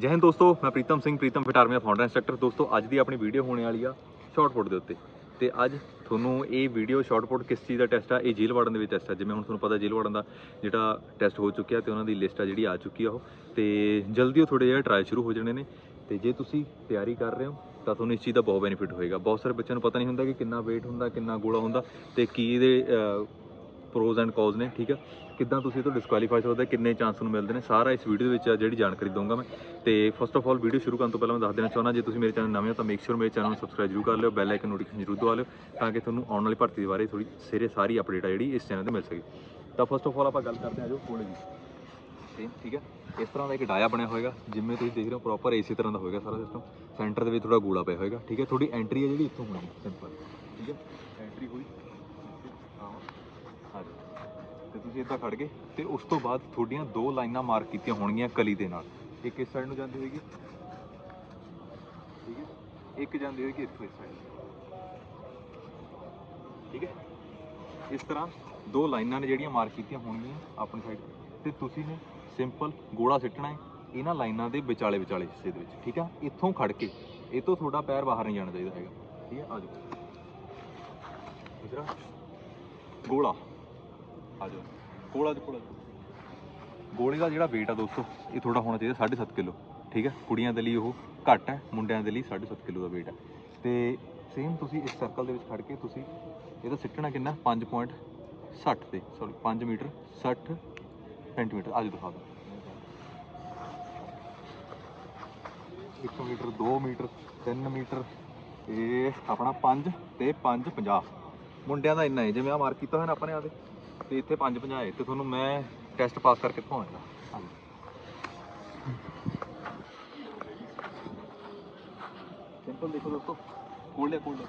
ਜੈ ਹਿੰਦ ਦੋਸਤੋ, ਮੈਂ ਪ੍ਰੀਤਮ ਸਿੰਘ, ਪ੍ਰੀਤਮ ਫਿਟ ਆਰਮੀ ਦਾ ਫਾਊਂਡਰ ਇੰਸਟ੍ਰਕਟਰ ਦੋਸਤੋ, ਅੱਜ ਦੀ ਆਪਣੀ ਵੀਡੀਓ ਹੋਣੇ ਵਾਲੀ ਆ ਸ਼ਾਰਟਪੁੱਟ ਦੇ ਉੱਤੇ। ਤੇ ਅੱਜ ਤੁਹਾਨੂੰ ਇਹ ਵੀਡੀਓ ਸ਼ਾਰਟਪੁੱਟ ਕਿਸ ਚੀਜ਼ ਦਾ ਟੈਸਟ ਆ? ਇਹ ਜੇਲ੍ਹ ਵਾੜਨ ਦੇ ਵਿੱਚ ਟੈਸਟ ਆ। ਜਿਵੇਂ ਹੁਣ ਤੁਹਾਨੂੰ ਪਤਾ ਜੇਲ੍ਹ ਵਾੜਨ ਦਾ ਜਿਹੜਾ ਟੈਸਟ ਹੋ ਚੁੱਕਿਆ ਤੇ ਉਹਨਾਂ ਦੀ ਲਿਸਟ ਆ ਜਿਹੜੀ ਆ ਚੁੱਕੀ ਆ ਉਹ। ਤੇ ਜਲਦੀ ਉਹ ਥੋੜੇ ਜਿਹਾ ਟਰਾਇਲ ਸ਼ੁਰੂ ਹੋ ਜਾਣੇ ਨੇ। ਤੇ ਜੇ ਤੁਸੀਂ ਤਿਆਰੀ ਕਰ ਰਹੇ ਹੋ, ਤਾਂ ਤੁਹਾਨੂੰ ਇਸ ਚੀਜ਼ ਦਾ ਬਹੁਤ ਬੈਨੀਫਿਟ ਹੋਏਗਾ। ਬਹੁਤ ਸਾਰੇ ਬੱਚਿਆਂ ਨੂੰ ਪਤਾ ਨਹੀਂ ਹੁੰਦਾ ਕਿ ਕਿੰਨਾ weight ਹੁੰਦਾ, ਕਿੰਨਾ ਗੋਲਾ ਹੁੰਦਾ ਤੇ ਕੀ ਇਹਦੇ ਪ੍ਰੋਜ਼ ਐਂਡ ਕੌਜ਼ ਨੇ, ਠੀਕ ਆ? ਕਿੱਦਾਂ ਤੁਸੀਂ ਇਹ ਤੋਂ ਡਿਸਕੁਆਲੀਫਾਈ ਸਕਦੇ? ਕਿੰਨੇ ਚਾਂਸ ਨੂੰ ਮਿਲਦੇ ਨੇ? ਸਾਰਾ ਇਸ ਵੀਡੀਓ ਦੇ ਵਿੱਚ ਆ ਜਿਹੜੀ ਜਾਣਕਾਰੀ ਦਊਂਗਾ ਮੈਂ। ਤੇ ਫਸਟ ਆਫ ਆਲ ਵੀਡੀਓ ਸ਼ੁਰੂ ਕਰਨ ਤੋਂ ਪਹਿਲਾਂ ਮੈਂ ਦੱਸ ਦੇਣਾ ਚਾਹੁੰਦਾ, ਜੇ ਤੁਸੀਂ ਮੇਰੇ ਚੈਨਲ ਨਵੇਂ ਹੋ ਤਾਂ ਮੇਕ ਸ਼ੋਰ ਮੇਰੇ ਚੈਨਲ ਨੂੰ ਸਬਸਕ੍ਰਾਈਬ ਜ਼ਰੂਰ ਕਰ ਲਿਓ ਬੈਲ ਆਈਕਨ ਨੋਟੀਫਿਕੇਸ਼ਨ ਜ਼ਰੂਰ ਦਬਾ ਲਿਓ, ਤਾਂ ਕਿ ਤੁਹਾਨੂੰ ਆਉਣ ਵਾਲੀ ਭਰਤੀ ਦੇ ਬਾਰੇ ਥੋੜੀ ਸਿਰੇ ਸਾਰੀ ਅਪਡੇਟ ਆ ਜਿਹੜੀ ਇਸ ਚੈਨਲ ਤੇ ਮਿਲ ਸਕੇ। ਤਾਂ ਫਸਟ ਆਫ ਆਲ ਆਪਾਂ ਗੱਲ ਕਰਦੇ ਹਾਂ ਜੋ ਕੋਲੇ ਦੀ ਤੇ ਠੀਕ ਹੈ ਇਸ ਤਰ੍ਹਾਂ ਦਾ ਇੱਕ ਡਾਇਆ ਬਣਿਆ ਹੋਏਗਾ, ਜਿਵੇਂ ਤੁਸੀਂ ਦੇਖ ਰਹੇ ਹੋ ਪ੍ਰੋਪਰ ਇਸੇ ਤਰ੍ਹਾਂ ਦਾ ਹੋਏਗਾ ਸਾਰਾ ਸਿਸਟਮ ਸੈਂਟਰ ਦੇ ਵਿੱਚ ਥੋੜਾ ਗੋਲਾ ਪਿਆ ਹੋਏਗਾ, ਠੀਕ ਹੈ ਤੁਹਾਡੀ ਐਂਟਰੀ ਹੈ ਜਿਹੜੀ ਇੱਥੋਂ ਹੋਣੀ ਸਿੰਪਲ ਠੀਕ ਹੈ ਐਂਟਰੀ ਹੋਈ ਹਾਂ ਆ ਜਾਓ। ਤੇ ਤੁਸੀਂ ਇੱਦਾਂ ਖੜ ਗਏ ਤੇ ਉਸ ਤੋਂ ਬਾਅਦ ਤੁਹਾਡੀਆਂ ਦੋ ਲਾਈਨਾਂ ਮਾਰਕ ਕੀਤੀਆਂ ਹੋਣਗੀਆਂ ਕਲੀ ਦੇ ਨਾਲ। ਇੱਕ ਇਸ ਸਾਈਡ ਨੂੰ ਜਾਂਦੀ ਹੋਏਗੀ। ਠੀਕ ਹੈ? ਇੱਕ ਜਾਂਦੀ ਹੋਏਗੀ ਇੱਥੋਂ ਇਸ ਸਾਈਡ ਠੀਕ ਹੈ? ਇਸ ਤਰ੍ਹਾਂ ਦੋ ਲਾਈਨਾਂ ਨੇ ਜਿਹੜੀਆਂ ਮਾਰਕ ਕੀਤੀਆਂ ਹੋਣਗੀਆਂ ਆਪਣੀ ਸਾਈਡ ਤੇ। ਤੁਸੀਂ ਨੇ ਸਿੰਪਲ ਗੋਲਾ ਸਿੱਟਣਾ ਹੈ। ਇਹਨਾਂ ਲਾਈਨਾਂ ਦੇ ਵਿਚਾਲੇ ਵਿਚਾਲੇ ਹਿੱਸੇ ਦੇ ਵਿੱਚ। ਠੀਕ ਆ ਇੱਥੋਂ ਖੜ ਕੇ ਇਹ ਤੋਂ ਤੁਹਾਡਾ ਪੈਰ ਬਾਹਰ ਨਹੀਂ ਜਾਣਾ ਚਾਹੀਦਾ ਹੈਗਾ। ਠੀਕ ਹੈ? ਆ ਜਾਓ। ਦੂਸਰਾ ਗੋਲਾ ਆ ਜਾਓ। ਗੋਲਾ ਦੇ ਕੋਲ ਗੋਲੇ ਦਾ ਜਿਹੜਾ weight ਆ ਦੋਸਤੋ, ਇਹ ਥੋੜਾ ਹੋਣਾ ਚਾਹੀਦਾ 7.5 ਕਿਲੋ, ਠੀਕ ਹੈ? ਕੁੜੀਆਂ ਦੇ ਲਈ ਉਹ ਘੱਟ ਹੈ, ਮੁੰਡਿਆਂ ਦੇ ਲਈ 7.5 ਕਿਲੋ ਦਾ weight ਹੈ। ਤੇ ਸੇਮ ਤੁਸੀਂ ਇਸ ਸਰਕਲ ਦੇ ਵਿੱਚ ਖੜ ਕੇ ਤੁਸੀਂ ਇਹਦਾ ਸਿੱਟਣਾ ਕਿੰਨਾ? 5.60 ਤੇ ਸੌਰੀ 5 ਮੀਟਰ 60 ਸੈਂਟੀਮੀਟਰ ਅੱਜ ਦਿਖਾ ਦਿਓ। 1 ਮੀਟਰ 2 ਮੀਟਰ 3 ਮੀਟਰ, ਇਹ ਆਪਣਾ 5 ਤੇ 5 50 ਮੁੰਡਿਆਂ ਦਾ ਇੰਨਾ ਹੈ, ਜਿਵੇਂ ਆ ਮਾਰਕ ਕੀਤਾ ਹੋਇਆ ਨਾ ਆਪਾਂ ਨੇ ਆਦੇ ਤੇ ਇੱਥੇ 5 50 ਤੇ ਤੁਹਾਨੂੰ ਮੈਂ ਟੈਸਟ ਪਾਸ ਕਰਕੇ ਦਿਖਾਉਣਾ ਸਿੰਪਲ ਦੇਖੋ ਦੋਸਤੋ ਕੋਲੇ ਕੋਲੇ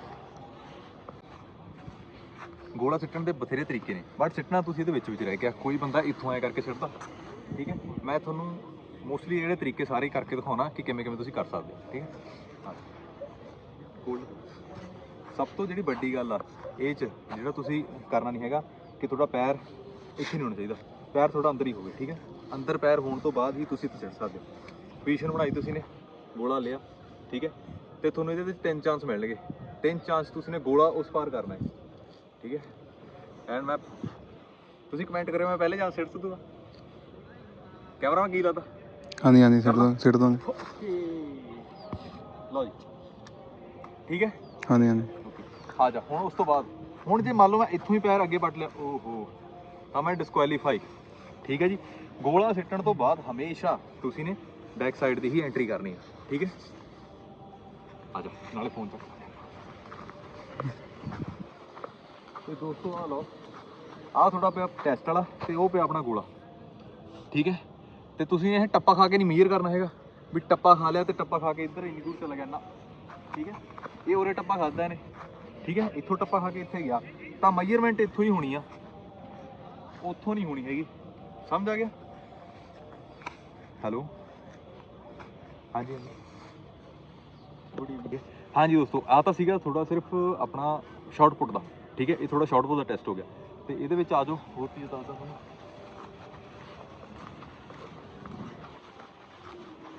ਗੋਲਾ ਸਿੱਟਣ ਦੇ ਬਥੇਰੇ ਤਰੀਕੇ ਨੇ ਬਟ ਸਿੱਟਣਾ ਤੁਸੀਂ ਇਹਦੇ ਵਿੱਚ ਵਿੱਚ ਰਹਿ ਗਿਆ, ਕੋਈ ਬੰਦਾ ਇੱਥੋਂ ਐ ਕਰਕੇ ਸਿੱਟਦਾ, ਠੀਕ ਹੈ? ਮੈਂ ਤੁਹਾਨੂੰ ਮੋਸਟਲੀ ਜਿਹੜੇ ਤਰੀਕੇ ਸਾਰੇ ਕਰਕੇ ਦਿਖਾਉਣਾ ਕਿ ਕਿਵੇਂ ਕਿਵੇਂ ਤੁਸੀਂ ਕਰ ਸਕਦੇ ਹੋ, ਠੀਕ ਹੈ? ਗੋਲ ਸਭ ਤੋਂ ਜਿਹੜੀ ਵੱਡੀ ਗੱਲ ਆ, ਇਹ ਚ ਜਿਹੜਾ ਤੁਸੀਂ ਕਰਨਾ ਨਹੀਂ ਹੈਗਾ ਕਿ ਤੁਹਾਡਾ ਪੈਰ ਇੱਥੇ ਨਹੀਂ ਹੋਣਾ ਚਾਹੀਦਾ। ਪੈਰ ਤੁਹਾਡਾ ਅੰਦਰ ਹੀ ਹੋਵੇ ਠੀਕ ਹੈ? ਅੰਦਰ ਪੈਰ ਹੋਣ ਤੋਂ ਬਾਅਦ ਹੀ ਤੁਸੀਂ ਸਿੱਟ ਸਕਦੇ ਹੋ। ਪੋਜੀਸ਼ਨ ਬਣਾਈ ਤੁਸੀਂ ਨੇ ਗੋਲਾ ਲਿਆ ਠੀਕ ਹੈ? ਤੇ ਤੁਹਾਨੂੰ ਇਹਦੇ ਵਿੱਚ ਤਿੰਨ ਚਾਂਸ ਮਿਲਣਗੇ। ਤਿੰਨ ਚਾਂਸ ਤੁਸੀਂ ਨੇ ਗੋਲਾ ਉਸ ਪਾਰ ਕਰਨਾ ਹੈ ਠੀਕ ਹੈ? ਐਂਡ ਮੈਂ ਤੁਸੀਂ ਕਮੈਂਟ ਕਰਿਓ ਮੈਂ ਪਹਿਲੇ ਜਾਂ ਸਿੱਟ ਦੂੰਗਾ ਕੈਮਰਾ ਕੀ ਲੱਗਦਾ ਹਾਂਜੀ ਹਾਂਜੀ ਸਿੱਟ ਦੋ ਸਿੱਟ ਦੋ ਲਓ ਜੀ। ਠੀਕ ਹੈ? ਹਾਂਜੀ ਹਾਂਜੀ। ਆ ਜਾ ਹੁਣ ਉਸ ਤੋਂ ਬਾਅਦ। ਹੁਣ ਜੇ ਮੰਨ ਲਓ ਮੈਂ ਇੱਥੋਂ ਹੀ ਪੈਰ ਅੱਗੇ ਵੱਟ ਲਿਆ, ਓਹੋ, ਤਾਂ ਮੈਂ ਡਿਸਕੁਆਲੀਫਾਈ ਠੀਕ ਹੈ ਜੀ? ਗੋਲਾ ਸਿੱਟਣ ਤੋਂ ਬਾਅਦ ਹਮੇਸ਼ਾ ਤੁਸੀਂ ਨੇ ਬੈਕ ਸਾਈਡ ਦੀ ਹੀ ਐਂਟਰੀ ਕਰਨੀ ਹੈ। ਠੀਕ ਹੈ? ਆ ਜਾ ਨਾਲੇ ਫੋਨ ਚੱਕ। ਤੇ ਦੋਸਤੋ ਆ ਲਓ। ਆ ਤੁਹਾਡਾ ਪਿਆ ਟੈਸਟ ਵਾਲਾ ਤੇ ਉਹ ਪਿਆ ਆਪਣਾ ਗੋਲਾ। ਠੀਕ ਹੈ? ਤੇ ਤੁਸੀਂ ਇਹ ਟੱਪਾ ਖਾ ਕੇ ਨਹੀਂ ਮੀਅਰ ਕਰਨਾ ਹੈਗਾ। ਵੀ ਟੱਪਾ ਖਾ ਲਿਆ ਤੇ ਟੱਪਾ ਖਾ ਕੇ ਇੱਧਰ ਇੰਨੀ ਦੂਰ ਚਲਾ ਗਿਆ। ਨਾ। ਠੀਕ ਹੈ? ਇਹ ਉਰੇ ਟੱਪਾ ਖਾਦਾ ਇਹਨੇ। ਠੀਕ ਹੈ? ਇੱਥੋਂ ਟੱਪਾ ਖਾ ਕੇ ਇੱਥੇ ਗਿਆ। ਤਾਂ ਮੈਜ਼ਰਮੈਂਟ ਇੱਥੋਂ ਹੀ ਹੋਣੀ ਆ। ਉੱਥੋਂ ਨਹੀਂ ਹੋਣੀ ਹੈਗੀ। ਸਮਝ ਆ ਗਿਆ? ਹੈਲੋ? ਹਾਂਜੀ ਹਾਂਜੀ। ਗੁੱਡ ਈਵਨਿੰਗ ਹਾਂਜੀ ਦੋਸਤੋ ਆ ਤਾਂ ਸੀਗਾ ਥੋੜਾ ਸਿਰਫ ਆਪਣਾ ਸ਼ਾਰਟ ਦਾ। ਠੀਕ ਹੈ? ਇਹ ਥੋੜਾ ਸ਼ਾਰਟ ਦਾ ਟੈਸਟ ਹੋ ਗਿਆ। ਤੇ ਇਹਦੇ ਵਿੱਚ ਆ ਜਾਓ। ਹੋਰ ਚੀਜ਼ ਦੱਸਦਾ ਤੁਹਾਨੂੰ।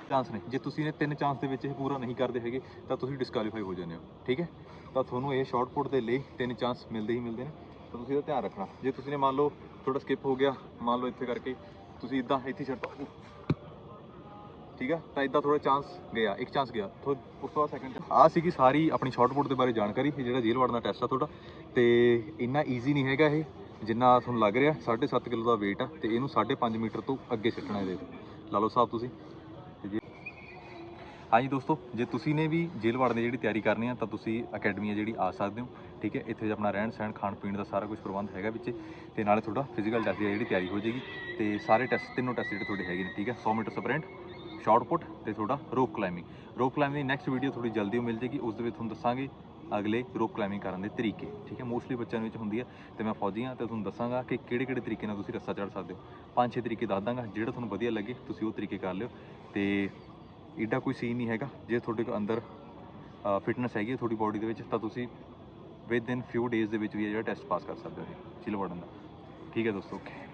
ਚਾਂਸ ਨੇ। ਜੇ ਤੁਸੀਂ ਇਹ ਤਿੰਨ ਚਾਂਸ ਦੇ ਵਿੱਚ ਇਹ ਪੂਰਾ ਨਹੀਂ ਕਰਦੇ ਹੈਗੇ, ਤਾਂ ਤੁਸੀਂ ਡਿਸਕੁਆਲੀਫਾਈ ਹੋ ਜਾਂਦੇ ਹੋ। ਠੀਕ ਹੈ? ਤਾਂ ਤੁਹਾਨੂੰ ਇਹ ਸ਼ਾਰਟ ਪੁੱਟ ਦੇ ਲਈ ਤਿੰਨ ਚਾਂਸ ਮਿਲਦੇ ਹੀ ਮਿਲਦੇ ਨੇ। ਤਾਂ ਤੁਸੀਂ ਇਹਦਾ ਧਿਆਨ ਰੱਖਣਾ। ਜੇ ਤੁਸੀਂ ਨੇ ਮੰਨ ਲਓ ਥੋੜਾ ਸਕਿਪ ਹੋ ਗਿਆ, ਮੰਨ ਲਓ ਇੱਥੇ ਕਰਕੇ, ਤੁਸੀਂ ਇਦਾਂ ਇੱਥੇ ਛੱਡਤਾ ਠੀਕ ਆ? ਤਾਂ ਇਦਾਂ ਥੋੜਾ ਚਾਂਸ ਗਿਆ, ਇੱਕ ਚਾਂਸ ਗਿਆ। ਥੋ, ਉਸ ਤੋਂ ਬਾਅਦ ਸੈਕੰਡ ਆ ਸੀਗੀ ਸਾਰੀ ਆਪਣੀ ਸ਼ਾਰਟ ਪੁੱਟ ਦੇ ਬਾਰੇ ਜਾਣਕਾਰੀ, ਇਹ ਜਿਹੜਾ ਜੇਲ੍ਹ ਵਾੜਨ ਟੈਸਟ ਆ ਤੁਹਾਡਾ। ਤੇ ਇੰਨਾ ਈਜ਼ੀ ਨਹੀਂ ਹੈਗਾ ਇਹ, ਜਿੰਨਾ ਤੁਹਾਨੂੰ ਲੱਗ ਰਿਹਾ 7.5 ਕਿਲੋ ਦਾ weight ਆ, ਤੇ ਇਹਨੂੰ 5.5 ਮੀਟਰ ਤੋਂ ਅੱਗੇ ਸਿੱਟਣਾ ਇਹਦੇ ਲਾ ਲਓ ਸਾਹਿਬ ਤੁਸੀਂ। ਹਾਂਜੀ ਦੋਸਤੋ, ਜੇ ਤੁਸੀਂ ਨੇ ਵੀ ਜੇਲ੍ਹ ਵਾੜਨ ਦੀ ਜਿਹੜੀ ਤਿਆਰੀ ਕਰਨੀ ਆ, ਤਾਂ ਤੁਸੀਂ ਅਕੈਡਮੀ ਆ ਜਿਹੜੀ ਆ ਸਕਦੇ ਹੋ, ਠੀਕ ਹੈ? ਇੱਥੇ ਆਪਣਾ ਰਹਿਣ ਸਹਿਣ, ਖਾਣ ਪੀਣ ਦਾ ਸਾਰਾ ਕੁਝ ਪ੍ਰਬੰਧ ਹੈਗਾ ਵਿੱਚ ਤੇ ਨਾਲੇ ਤੁਹਾਡਾ ਫਿਜ਼ੀਕਲ ਟੈਸਟ ਦੀ ਜਿਹੜੀ ਤਿਆਰੀ ਹੋ ਜਾਏਗੀ ਤੇ ਸਾਰੇ ਟੈਸਟ ਤਿੰਨੋਂ ਟੈਸਟ ਜਿਹੜੇ ਤੁਹਾਡੇ ਹੈਗੇ ਨੇ, ਠੀਕ ਹੈ? 100 ਮੀਟਰ ਸਪ੍ਰਿੰਟ ਸ਼ਾਰਟ ਪੁੱਟ ਤੇ ਤੁਹਾਡਾ ਰੋਕ ਕਲਾਈਮਿੰਗ ਰੋਕ ਕਲਾਈਮਿੰਗ ਦੀ ਨੈਕਸਟ ਵੀਡੀਓ ਥੋੜੀ ਜਲਦੀ ਮਿਲ ਜੇਗੀ ਉਸ ਦੇ ਵਿੱਚ ਤੁਹਾਨੂੰ ਦੱਸਾਂਗੇ ਅਗਲੇ ਰੋਕ ਕਲਾਈਮਿੰਗ ਕਰਨ ਦੇ ਤਰੀਕੇ, ਠੀਕ ਹੈ? ਮੋਸਟਲੀ ਬੱਚਿਆਂ ਦੇ ਵਿੱਚ ਹੁੰਦੀ ਹੈ ਤੇ ਮੈਂ ਫੌਜੀ ਹਾਂ, ਤੇ ਤੁਹਾਨੂੰ ਦੱਸਾਂਗਾ ਕਿ ਕਿਹੜੇ ਕਿਹੜੇ ਤਰੀਕੇ ਨਾਲ ਤੁਸੀਂ ਰੱਸਾ ਚੜ੍ਹ ਸਕਦੇ ਹੋ। ਪੰਜ ਛੇ ਤਰੀਕੇ ਦੱਸ ਦਾਂਗਾ, ਜਿਹੜਾ ਤੁਹਾਨੂੰ ਵਧੀਆ ਲੱਗੇ, ਤੁਸੀਂ ਉਹ ਤਰੀਕੇ ਕਰ ਲਿਓ ਤੇ ਏਡਾ ਕੋਈ ਸੀਨ ਨਹੀਂ ਹੈਗਾ। ਜੇ ਤੁਹਾਡੇ ਕੋਲ ਅੰਦਰ ਫਿਟਨੈਸ ਹੈਗੀ ਹੈ ਤੁਹਾਡੀ ਬਾਡੀ ਦੇ ਵਿੱਚ, ਤਾਂ ਤੁਸੀਂ ਵਿਦ ਇਨ ਫਿਊ ਡੇਜ਼ ਦੇ ਵਿੱਚ ਵੀ ਇਹ ਜਿਹੜਾ ਟੈਸਟ ਪਾਸ ਕਰ ਸਕਦੇ ਹੋ ਚਿਲ ਵੜਨ ਦਾ। ਠੀਕ ਹੈ ਦੋਸਤੋ ਓਕੇ